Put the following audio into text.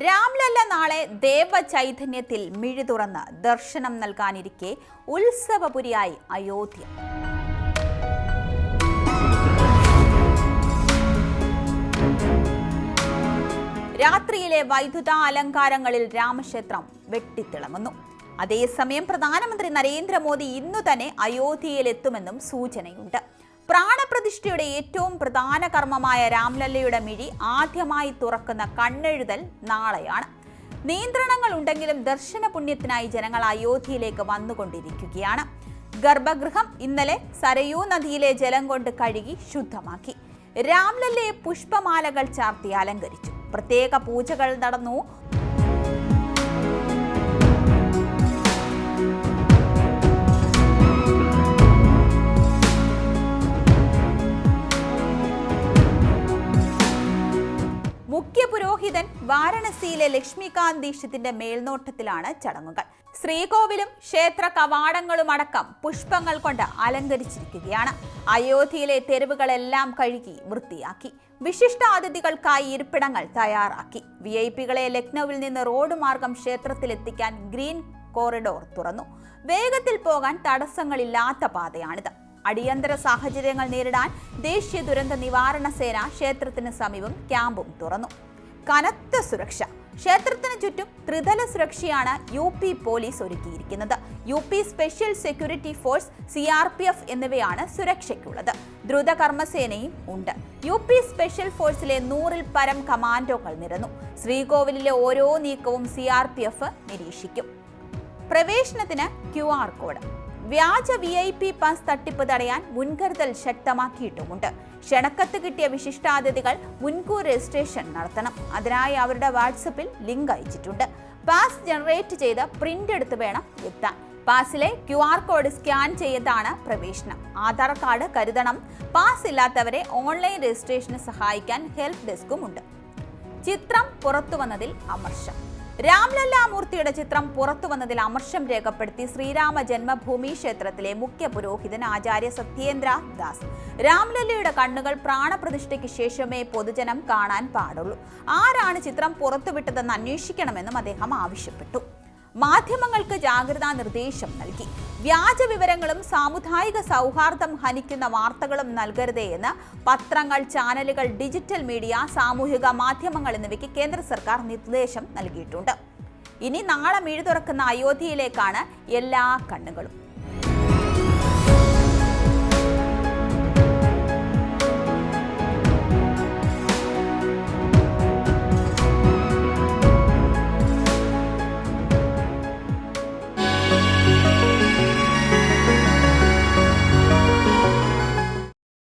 രാംലല്ല നാളെ ദേവചൈതന്യത്തിൽ മിഴി തുറന്ന് ദർശനം നൽകാനിരിക്കെ ഉത്സവപുരിയായി അയോധ്യ. രാത്രിയിലെ വൈദ്യുത അലങ്കാരങ്ങളിൽ രാമക്ഷേത്രം വെട്ടിത്തിളങ്ങുന്നു. അതേസമയം പ്രധാനമന്ത്രി നരേന്ദ്രമോദി ഇന്നു തന്നെ അയോധ്യയിലെത്തുമെന്നും സൂചനയുണ്ട്. പ്രാണപ്രതിഷ്ഠയുടെ ഏറ്റവും പ്രധാന കർമ്മമായ രാംലല്ലയുടെ മിഴി ആദ്യമായി തുറക്കുന്ന കണ്ണെഴുതൽ നാളെയാണ്. നിയന്ത്രണങ്ങൾ ഉണ്ടെങ്കിലും ദർശന പുണ്യത്തിനായി ജനങ്ങൾ അയോധ്യയിലേക്ക് വന്നുകൊണ്ടിരിക്കുകയാണ്. ഗർഭഗൃഹം ഇന്നലെ സരയൂ നദിയിലെ ജലം കൊണ്ട് കഴുകി ശുദ്ധമാക്കി. രാംലല്ലയെ പുഷ്പമാലകൾ ചാർത്തി അലങ്കരിച്ചു. പ്രത്യേക പൂജകൾ നടന്നു. പുരോഹിതൻ വാരണസിയിലെ ലക്ഷ്മികാന്ത് ദീക്ഷിത്തിന്റെ മേൽനോട്ടത്തിലാണ് ചടങ്ങുകൾ. ശ്രീകോവിലും ക്ഷേത്ര കവാടങ്ങളും അടക്കം പുഷ്പങ്ങൾ കൊണ്ട് അലങ്കരിച്ചിരിക്കുകയാണ്. അയോധ്യയിലെ തെരുവുകളെല്ലാം കഴുകി വൃത്തിയാക്കി. വിശിഷ്ട അതിഥികൾക്കായി ഇരിപ്പിടങ്ങൾ തയ്യാറാക്കി. വി ഐ പികളെ ലക്നൌവിൽ നിന്ന് റോഡ് മാർഗം ക്ഷേത്രത്തിലെത്തിക്കാൻ ഗ്രീൻ കോറിഡോർ തുറന്നു. വേഗത്തിൽ പോകാൻ തടസ്സങ്ങളില്ലാത്ത പാതയാണിത്. അടിയന്തര സാഹചര്യങ്ങൾ നേരിടാൻ ദേശീയ ദുരന്ത നിവാരണ സേന ക്ഷേത്രത്തിന് സമീപം ക്യാമ്പും തുറന്നു. കനത്ത സുരക്ഷ. ക്ഷേത്രത്തിന് ചുറ്റും ത്രിതല സുരക്ഷയാണ് യു പി പോലീസ് ഒരുക്കിയിരിക്കുന്നത്. U P special security force C R P F എന്നിവയാണ് സുരക്ഷയ്ക്കുള്ളത്. ദ്രുത കർമ്മസേനയും ഉണ്ട്. യു പി സ്പെഷ്യൽ ഫോഴ്സിലെ നൂറിൽ പരം കമാൻഡോകൾ നിരന്നു. ശ്രീകോവിലിലെ ഓരോ നീക്കവും സി ആർ പി എഫ് നിരീക്ഷിക്കും. പ്രവേശനത്തിന് ക്യു ആർ കോഡ്. വ്യാജ വി ഐ പി പാസ് തട്ടിപ്പ് തടയാൻ മുൻകരുതൽ ശക്തമാക്കിയിട്ടുമുണ്ട്. ക്ഷണക്കത്ത് കിട്ടിയ വിശിഷ്ടാതിഥികൾ മുൻകൂർ രജിസ്ട്രേഷൻ നടത്തണം. അതിനായി അവരുടെ വാട്സപ്പിൽ ലിങ്ക് അയച്ചിട്ടുണ്ട്. പാസ് ജനറേറ്റ് ചെയ്ത് പ്രിന്റ് എടുത്ത് വേണം എത്താൻ. പാസിലെ ക്യു ആർ കോഡ് സ്കാൻ ചെയ്താണ് പ്രവേശനം. ആധാർ കാർഡ് കരുതണം. പാസ് ഇല്ലാത്തവരെ ഓൺലൈൻ രജിസ്ട്രേഷന് സഹായിക്കാൻ ഹെൽപ്പ് ഡെസ്കും ഉണ്ട്. ചിത്രം പുറത്തു വന്നതിൽ അമർഷം. രാംലല്ല മൂർത്തിയുടെ ചിത്രം പുറത്തു വന്നതിൽ അമർഷം രേഖപ്പെടുത്തി ശ്രീരാമ ജന്മഭൂമി ക്ഷേത്രത്തിലെ മുഖ്യ പുരോഹിതൻ ആചാര്യ സത്യേന്ദ്ര ദാസ്. രാംലല്ലയുടെ കണ്ണുകൾ പ്രാണപ്രതിഷ്ഠയ്ക്ക് ശേഷമേ പൊതുജനം കാണാൻ പാടുള്ളൂ. ആരാണ് ചിത്രം പുറത്തുവിട്ടതെന്ന് അന്വേഷിക്കണമെന്നും അദ്ദേഹം ആവശ്യപ്പെട്ടു. മാധ്യമങ്ങൾക്ക് ജാഗ്രതാ നിർദ്ദേശം നൽകി. വ്യാജ വിവരങ്ങളും സാമുദായിക സൗഹാർദ്ദം ഹനിക്കുന്ന വാർത്തകളും നൽകരുതേ എന്ന് പത്രങ്ങൾ ചാനലുകൾ ഡിജിറ്റൽ മീഡിയ സാമൂഹിക മാധ്യമങ്ങൾ എന്നിവയ്ക്ക് കേന്ദ്ര സർക്കാർ നിർദ്ദേശം നൽകിയിട്ടുണ്ട്. ഇനി നാളെ മിഴി തുറക്കുന്ന അയോധ്യയിലേക്കാണ് എല്ലാ കണ്ണുകളും.